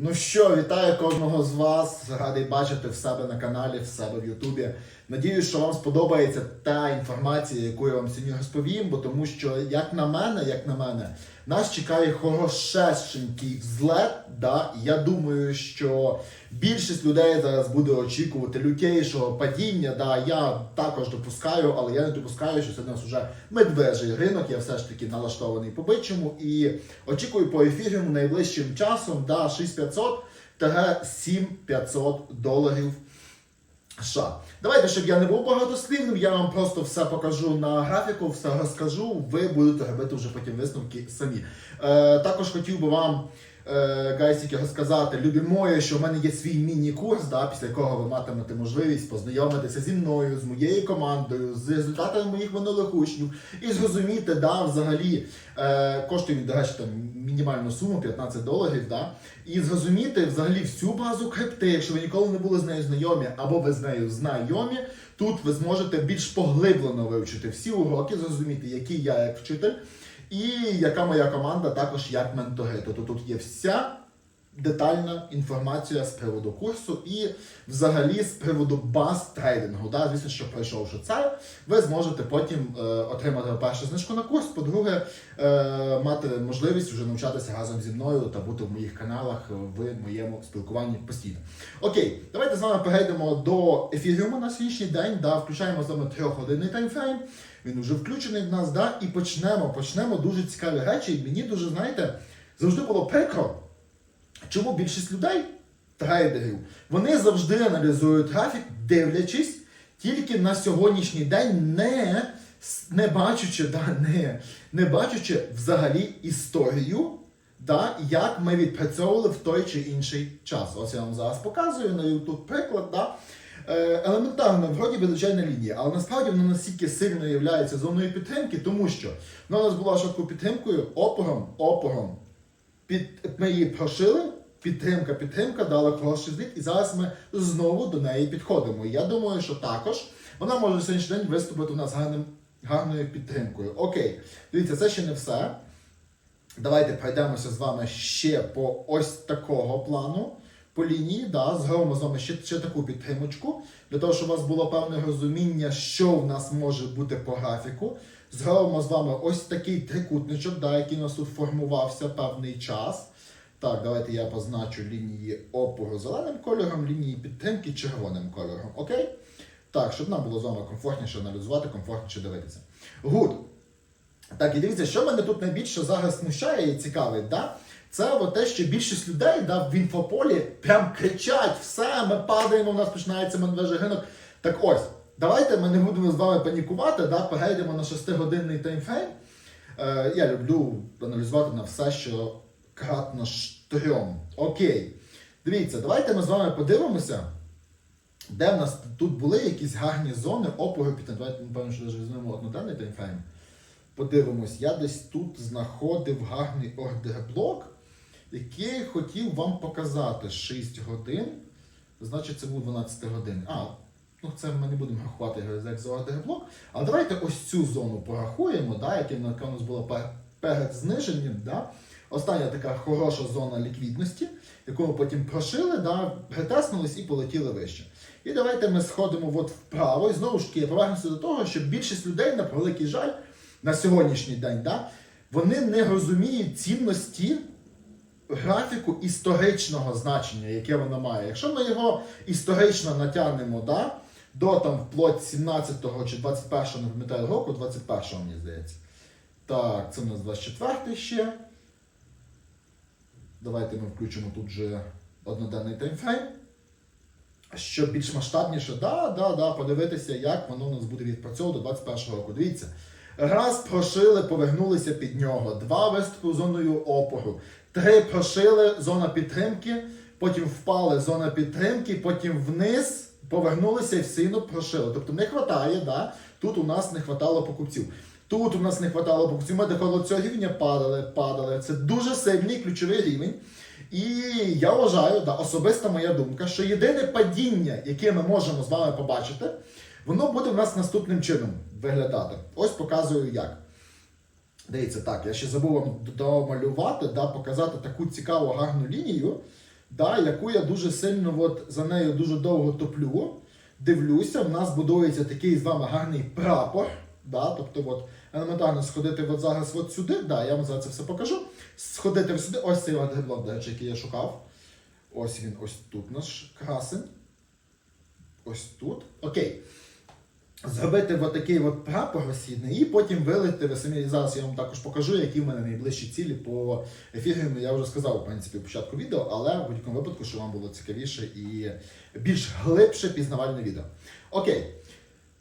Ну що, вітаю кожного з вас. Радий бачити в себе на каналі, в себе в Ютубі. Надіюсь, що вам сподобається та інформація, яку я вам сьогодні розповім, бо тому що, як на мене, як на мене, нас чекає хорошешенький взлет. Да? Я думаю, що більшість людей зараз буде очікувати лютейшого падіння. Да? Я також допускаю, але я не допускаю, що це у нас вже медвежий ринок. Я все ж таки налаштований по бичому і очікую по ефіріуму найближчим часом да, 6500 та 7500 доларів. США. Давайте, щоб я не був багатослівним, я вам просто все покажу на графіку, все розкажу. Ви будете робити вже потім висновки самі. Е, також хотів би вам, гайсіки, розказати, любі мої, що в мене є свій міні-курс, да, після якого ви матимете можливість познайомитися зі мною, з моєю командою, з результатами моїх минулих учнів і зрозуміти, да, взагалі, е, коштує він, до речі, там мінімальну суму 15 доларів. Да, і зрозуміти взагалі всю базу крипти, якщо ви ніколи не були з нею знайомі, або ви з нею знайомі, тут ви зможете більш поглиблено вивчити всі уроки, зрозуміти, який я як вчитель, і яка моя команда також як ментори. Тобто тут є вся детальна інформація з приводу курсу і взагалі з приводу баз трейдингу. Да? Звісно, що пройшовши це, ви зможете потім е, отримати першу знижку на курс, по-друге, е, мати можливість вже навчатися разом зі мною та бути в моїх каналах в моєму спілкуванні постійно. Окей, давайте з вами перейдемо до ефіріуму на сьогоднішній день. Да? Включаємо з вами трьохгодинний таймфрейм. Він вже включений в нас, да? і почнемо. Почнемо дуже цікаві речі. І мені дуже, знаєте, завжди було прикро. Чому більшість людей, трейдерів, вони завжди аналізують графік, дивлячись тільки на сьогоднішній день, не, не бачучи, да, не, не бачучи взагалі історію, да, як ми відпрацьовували в той чи інший час. Ось я вам зараз показую на YouTube приклад. Да, Е, елементарно, вроді би лінія, але насправді вона настільки сильно є зоною підтримки, тому що вона у нас була швидкою підтримкою, опором, опором. Під, ми її прошили, підтримка, підтримка, дала хороший звіт, і зараз ми знову до неї підходимо. І я думаю, що також вона може сьогоднішній день виступити у нас гарним, гарною підтримкою. Окей, дивіться, це ще не все. Давайте пройдемося з вами ще по ось такого плану. По лінії, да, зробимо з вами ще, ще таку підтримочку, для того, щоб у вас було певне розуміння, що в нас може бути по графіку. Зробимо з вами ось такий трикутничок, да, який у нас тут формувався певний час. Так, давайте я позначу лінії опору зеленим кольором, лінії підтримки червоним кольором. Окей? Так, щоб нам було з вами комфортніше аналізувати, комфортніше дивитися. Гуд. Так, і дивіться, що мене тут найбільше зараз смущає і цікавить, да? це от те, що більшість людей да, в інфополі прям кричать, все, ми падаємо, у нас починається медвежий ринок. Так ось, давайте ми не будемо з вами панікувати, да, перейдемо на 6-годинний таймфрейм. Е, я люблю аналізувати на все, що кратно штрьом. Окей. Дивіться, давайте ми з вами подивимося, де в нас тут були якісь гарні зони опору під Давайте, напевно, що навіть візьмемо одноденний таймфрейм. Подивимось, я десь тут знаходив гарний ордерблок, який хотів вам показати 6 годин. Значить, це був 12 годин. А, ну це ми не будемо рахувати як за ордерблок. Але давайте ось цю зону порахуємо, да, яка нас була перед зниженням. Да. Остання така хороша зона ліквідності, яку ми потім прошили, да, притеснулись і полетіли вище. І давайте ми сходимо от вправо. І знову ж таки, я повернуся до того, що більшість людей, на превеликий жаль, на сьогоднішній день, да, вони не розуміють цінності графіку історичного значення, яке воно має. Якщо ми його історично натягнемо да, до там вплоть 17-го чи 21-го, не пам'ятаю року, 21-го, мені здається. Так, це у нас 24-й ще. Давайте ми включимо тут же одноденний таймфрейм. Щоб більш масштабніше, да, да, да, подивитися, як воно у нас буде відпрацьовувати до 21 року. Дивіться. Раз прошили, повернулися під нього. Два виступи зоною опору. Три прошили, зона підтримки, потім впали зона підтримки, потім вниз, повернулися і все одно прошили. Тобто не вистачає, да? тут у нас не вистачало покупців. Тут у нас не вистачало покупців. Ми доходили цього рівня, падали, падали. Це дуже сильний ключовий рівень. І я вважаю, да, особиста моя думка, що єдине падіння, яке ми можемо з вами побачити, воно буде в нас наступним чином виглядати. Ось показую як. Дивіться, так, я ще забув вам домалювати, да, показати таку цікаву гарну лінію. да, яку я дуже сильно от, за нею дуже довго топлю. Дивлюся, в нас будується такий з вами гарний прапор. Да, тобто, от, елементарно сходити от зараз от сюди, да, я вам зараз це все покажу. Сходити от сюди, ось цей от до речі, який я шукав. Ось він, ось тут наш красень. Ось тут. Окей. Зробити от такий от прапор розсідний і потім вилити. Ви самі зараз я вам також покажу, які в мене найближчі цілі по ефірам. Я вже сказав, в принципі, в початку відео, але в будь-якому випадку, щоб вам було цікавіше і більш глибше пізнавальне відео. Окей.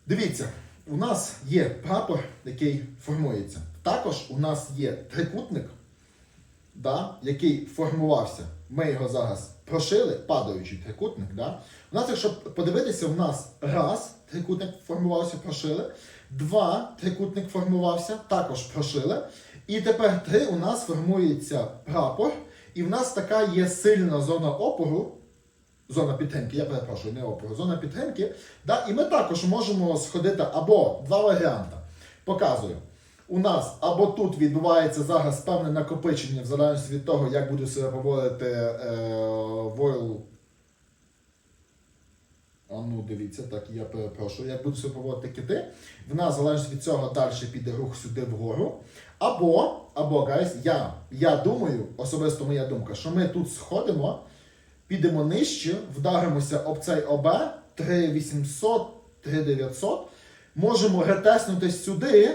Дивіться, у нас є прапор, який формується. Також у нас є трикутник, да, який формувався. Ми його зараз прошили, падаючий трикутник. Да? У нас, якщо подивитися, у нас раз трикутник формувався, прошили, два трикутник формувався, також прошили. І тепер три у нас формується прапор, і в нас така є сильна зона опору. Зона підтримки, я перепрошую, не опору, зона підтримки. Да? І ми також можемо сходити або два варіанти. Показую. У нас або тут відбувається зараз певне накопичення, в залежності від того, як буде себе поводити е, Voil. А ну, дивіться, так, я перепрошую, як будуть себе поводити кити. В нас залежить від цього далі піде рух сюди вгору. Або, або, гайс, я, я думаю, особисто моя думка, що ми тут сходимо, підемо нижче, вдаримося об цей ОБ 3800, 3900, можемо ретеснути сюди,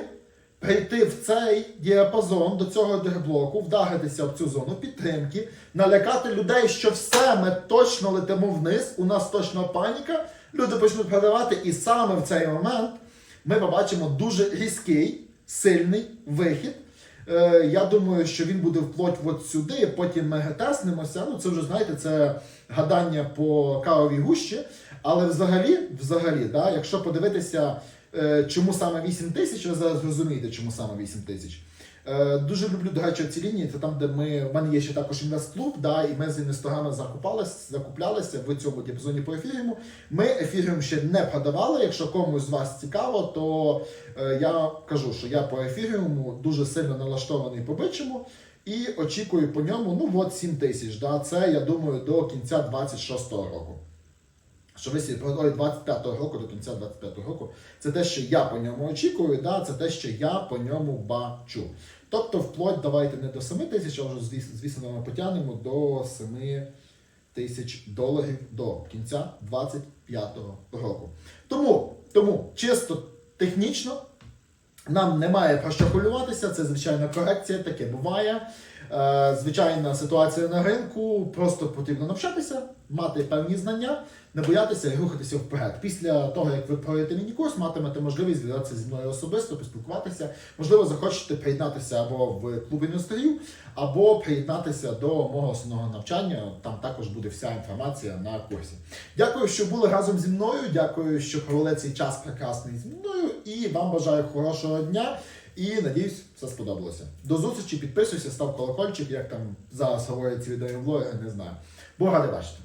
прийти в цей діапазон до цього дерблоку, вдаритися в цю зону підтримки, налякати людей, що все, ми точно летимо вниз, у нас точно паніка, люди почнуть продавати, і саме в цей момент ми побачимо дуже різкий, сильний вихід. Е, я думаю, що він буде вплоть от сюди, потім ми гетеснемося. Ну, це вже знаєте, це гадання по кавовій гущі. Але взагалі, взагалі, да, якщо подивитися, е, чому саме 8 тисяч, ви зараз зрозумієте, чому саме 8 тисяч. Е, Дуже люблю, до речі, ці лінії. Це там, де ми в мене є ще також інвестклуб, да, і ми з інвесторами закуплялися в цьому діапазоні по ефіріуму. Ми ефіріум ще не продавали. Якщо комусь з вас цікаво, то е, я кажу, що я по ефіріуму дуже сильно налаштований по бичому і очікую по ньому ну от 7 тисяч. Да, це я думаю до кінця 26-го року. Що ви ой, 25-го року до кінця 25-го року. Це те, що я по ньому очікую, да, це те, що я по ньому бачу. Тобто, вплоть давайте не до 7 тисяч, а вже звісно, ми потягнемо до 7 тисяч доларів до кінця 25-го року. Тому, тому чисто технічно нам немає про що хвилюватися, це звичайна корекція, таке буває. Е, звичайна ситуація на ринку, просто потрібно навчатися, мати певні знання, не боятися і рухатися вперед. Після того, як ви пройдете міні-курс, матимете можливість зв'язатися зі мною особисто, поспілкуватися. Можливо, захочете приєднатися або в клуб інвесторів, або приєднатися до мого основного навчання. Там також буде вся інформація на курсі. Дякую, що були разом зі мною. Дякую, що провели цей час прекрасний зі мною. І вам бажаю хорошого дня. І надіюсь, все сподобалося. До зустрічі, підписуйся, став колокольчик, як там зараз говорять ці відео, я не знаю. Бо не бачити.